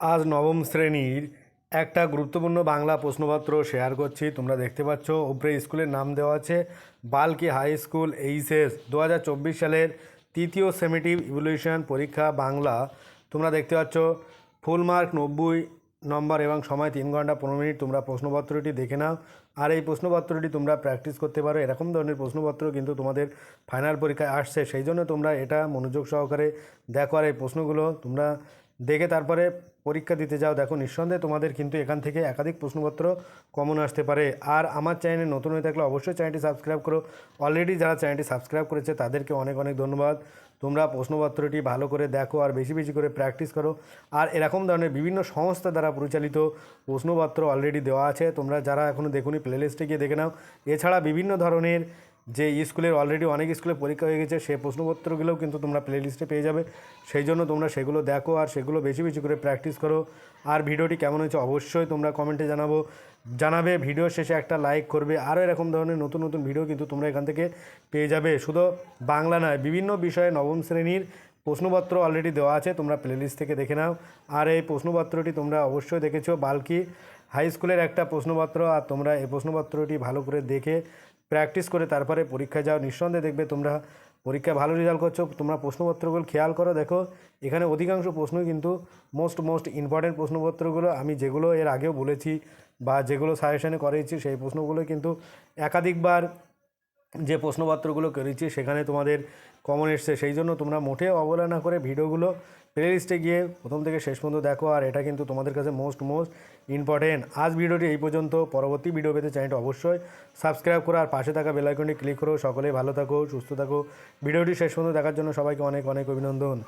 আজ নবম শ্রেণির একটা গুরুত্বপূর্ণ বাংলা প্রশ্নপত্র শেয়ার করছি। তোমরা দেখতে পাচ্ছ, উপরে স্কুলের নাম দেওয়া আছে, বালকি হাই স্কুল, এইচএস দু হাজার চব্বিশ সালের তৃতীয় সেমিটিভ ইভলিউশন পরীক্ষা বাংলা। তোমরা দেখতে পাচ্ছ, ফুল মার্ক নব্বই নম্বর এবং সময় তিন ঘণ্টা পনেরো মিনিট। তোমরা প্রশ্নপত্রটি দেখে নাও। আর এই প্রশ্নপত্রটি তোমরা প্র্যাকটিস করতে পারো। এরকম ধরনের প্রশ্নপত্র কিন্তু তোমাদের ফাইনাল পরীক্ষায় আসছে। সেই জন্য তোমরা এটা মনোযোগ সহকারে দেখো। আর এই প্রশ্নগুলো তোমরা দেখে তারপরে পরীক্ষা দিতে যাও। দেখো, নিঃসন্দেহে তোমাদের কিন্তু এখান থেকে একাধিক প্রশ্নপত্র কমন আসতে পারে। আর আমার চ্যানেলে নতুন হয়ে থাকলে অবশ্যই চ্যানেলটি সাবস্ক্রাইব করো। অলরেডি যারা চ্যানেলটি সাবস্ক্রাইব করেছে, তাদেরকে অনেক অনেক ধন্যবাদ। তোমরা প্রশ্নপত্রটি ভালো করে দেখো আর বেশি বেশি করে প্র্যাকটিস করো। আর এরকম ধরনের বিভিন্ন সংস্থা দ্বারা পরিচালিত প্রশ্নপত্র অলরেডি দেওয়া আছে। তোমরা যারা এখনও দেখুনি প্লেলিস্টে গিয়ে দেখে নাও। এছাড়া বিভিন্ন ধরনের যে স্কুলের অলরেডি অনেক স্কুলে পরীক্ষা হয়ে গেছে সেই প্রশ্নপত্রগুলোও কিন্তু তোমরা প্লেলিস্টে পেয়ে যাবে। সেই জন্য তোমরা সেগুলো দেখো আর সেগুলো বেশি বেশি করে প্র্যাকটিস করো। আর ভিডিওটি কেমন হয়েছে অবশ্যই তোমরা কমেন্টে জানাব। জানাবে ভিডিও শেষে একটা লাইক করবে। আরও এরকম ধরনের নতুন নতুন ভিডিও কিন্তু তোমরা এখান থেকে পেয়ে যাবে। শুধু বাংলা নয়, বিভিন্ন বিষয়ে নবম শ্রেণির প্রশ্নপত্র অলরেডি দেওয়া আছে, তোমরা প্লেলিস্ট থেকে দেখে নাও। আর এই প্রশ্নপত্রটি তোমরা অবশ্যই দেখেছ। বালকি হাই স্কুলের একটা প্রশ্নপত্র, আর তোমরা এই প্রশ্নপত্রটি ভালো করে দেখে প্র্যাকটিস করে তারপরে পরীক্ষায় যাও। নিঃসন্দেহে দেখবে তোমরা পরীক্ষায় ভালো রেজাল্ট করছ। তোমরা প্রশ্নপত্রগুলো খেয়াল করো, দেখো। এখানে অধিকাংশ প্রশ্ন কিন্তু মোস্ট মোস্ট ইম্পর্টেন্ট প্রশ্নপত্রগুলো। আমি যেগুলো এর আগেও বলেছি বা যেগুলো সাজেশনে করেছি, সেই প্রশ্নগুলো কিন্তু একাধিকবার যে প্রশ্নপত্রগুলো করেছি, সেখানে তোমাদের কমন এসছে। সেই জন্য তোমরা মোটেও অবহেলা না করে ভিডিওগুলো প্লেলিস্টে গিয়ে প্রথম থেকে শেষ পর্যন্ত দেখো, আর এটা কিন্তু তোমাদের কাছে মোস্ট মোস্ট ইম্পর্টেন্ট আজ ভিডিওটি এই পর্যন্ত। পরবর্তী ভিডিও পেতে চ্যানেলটি অবশ্যই সাবস্ক্রাইব করো, আর পাশে থাকা বেলাইকনটি ক্লিক করো। সকলেই ভালো থাকো, সুস্থ থাকো। ভিডিওটি শেষ পর্যন্ত দেখার জন্য সবাইকে অনেক অনেক অভিনন্দন।